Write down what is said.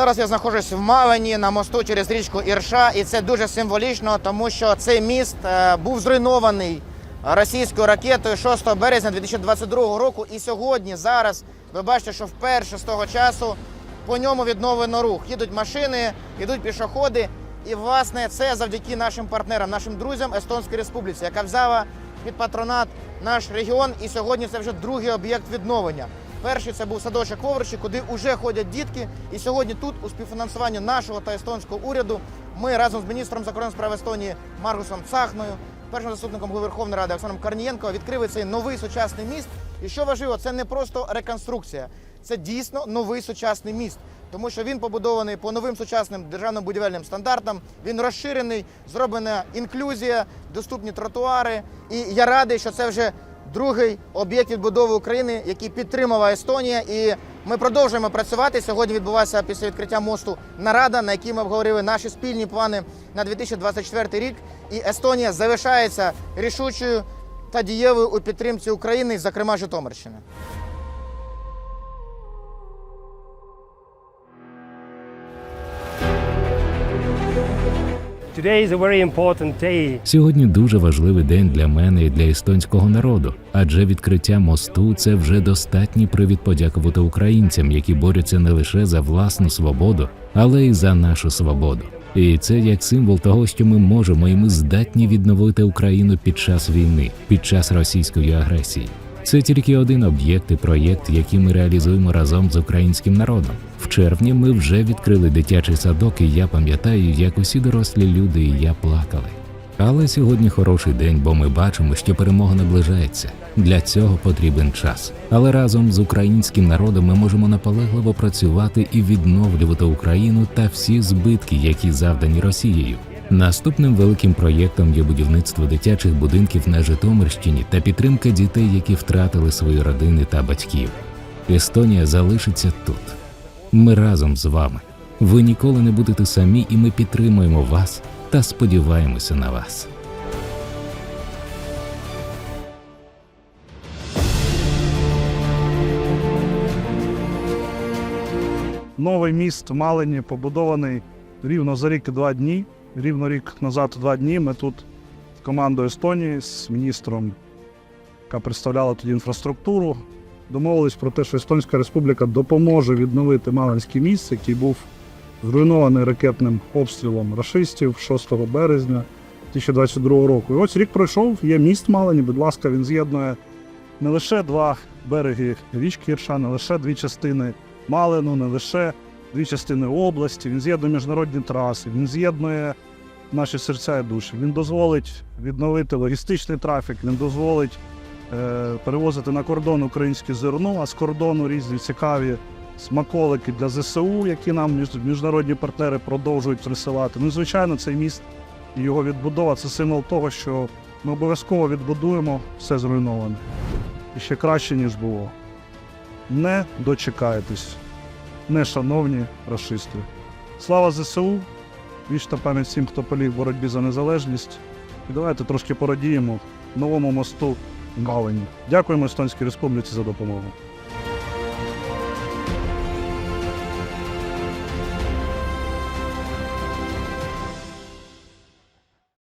Зараз я знаходжусь в Малині на мосту через річку Ірша, і це дуже символічно, тому що цей міст е, був зруйнований російською ракетою 6 березня 2022 року. І сьогодні, зараз, ви бачите, що вперше з того часу по ньому відновлено рух. Їдуть машини, йдуть пішоходи. І власне це завдяки нашим партнерам, нашим друзям Естонської Республіці, яка взяла під патронат наш регіон. І сьогодні це вже другий об'єкт відновлення. Перший це був садочок Ковричі, куди вже ходять дітки. І сьогодні тут, у співфінансуванні нашого та естонського уряду, ми разом з міністром закордонних справ Естонії Маргусом Цахною, першим заступником голови Верховної Ради Оксаном Корнієнко відкрили цей новий сучасний міст. І що важливо, це не просто реконструкція, це дійсно новий сучасний міст. Тому що він побудований по новим сучасним державним будівельним стандартам. Він розширений, зроблена інклюзія, доступні тротуари. І я радий, що це вже другий об'єкт відбудови України, який підтримала Естонія. І ми продовжуємо працювати. Сьогодні відбулася після відкриття мосту нарада, на якій ми обговорили наші спільні плани на 2024 рік. І Естонія залишається рішучою та дієвою у підтримці України, зокрема Житомирщини. Сьогодні дуже важливий день для мене і для естонського народу, адже відкриття мосту це вже достатній привід подякувати українцям, які борються не лише за власну свободу, але й за нашу свободу. І це як символ того, що ми можемо і ми здатні відновити Україну під час війни, під час російської агресії. Це тільки один об'єкт і проєкт, який ми реалізуємо разом з українським народом. В червні ми вже відкрили дитячий садок, і я пам'ятаю, як усі дорослі люди і я плакали. Але сьогодні хороший день, бо ми бачимо, що перемога наближається. Для цього потрібен час. Але разом з українським народом ми можемо наполегливо працювати і відновлювати Україну та всі збитки, які завдані Росією. Наступним великим проєктом є будівництво дитячих будинків на Житомирщині та підтримка дітей, які втратили свої родини та батьків. Естонія залишиться тут. Ми разом з вами. Ви ніколи не будете самі, і ми підтримуємо вас та сподіваємося на вас. Новий міст Малині побудований рівно за рік два дні. Рівно рік назад два дні. Ми тут з командою Естонії, з міністром, яка представляла тоді інфраструктуру, домовились про те, що Естонська Республіка допоможе відновити Малинський міст, який був зруйнований ракетним обстрілом рашистів 6 березня 2022 року. І ось рік пройшов, є міст Малині, будь ласка, він з'єднує не лише два береги річки Ірша, не лише дві частини Малину, не лише дві частини області. Він з'єднує міжнародні траси, він з'єднує наші серця і душі. Він дозволить відновити логістичний трафік, він дозволить е, перевозити на кордон українське зерно, а з кордону різні цікаві смаколики для ЗСУ, які нам міжнародні партнери продовжують присилати. Ну, звичайно, цей міст і його відбудова це символ того, що ми обов'язково відбудуємо все зруйноване. І ще краще, ніж було. Не дочекаєтесь, не шановні расисти. Слава ЗСУ! Вічна пам'ять всім, хто поліг в боротьбі за незалежність. І давайте трошки порадіємо новому мосту в Малині. Дякуємо Естонській Республіці за допомогу.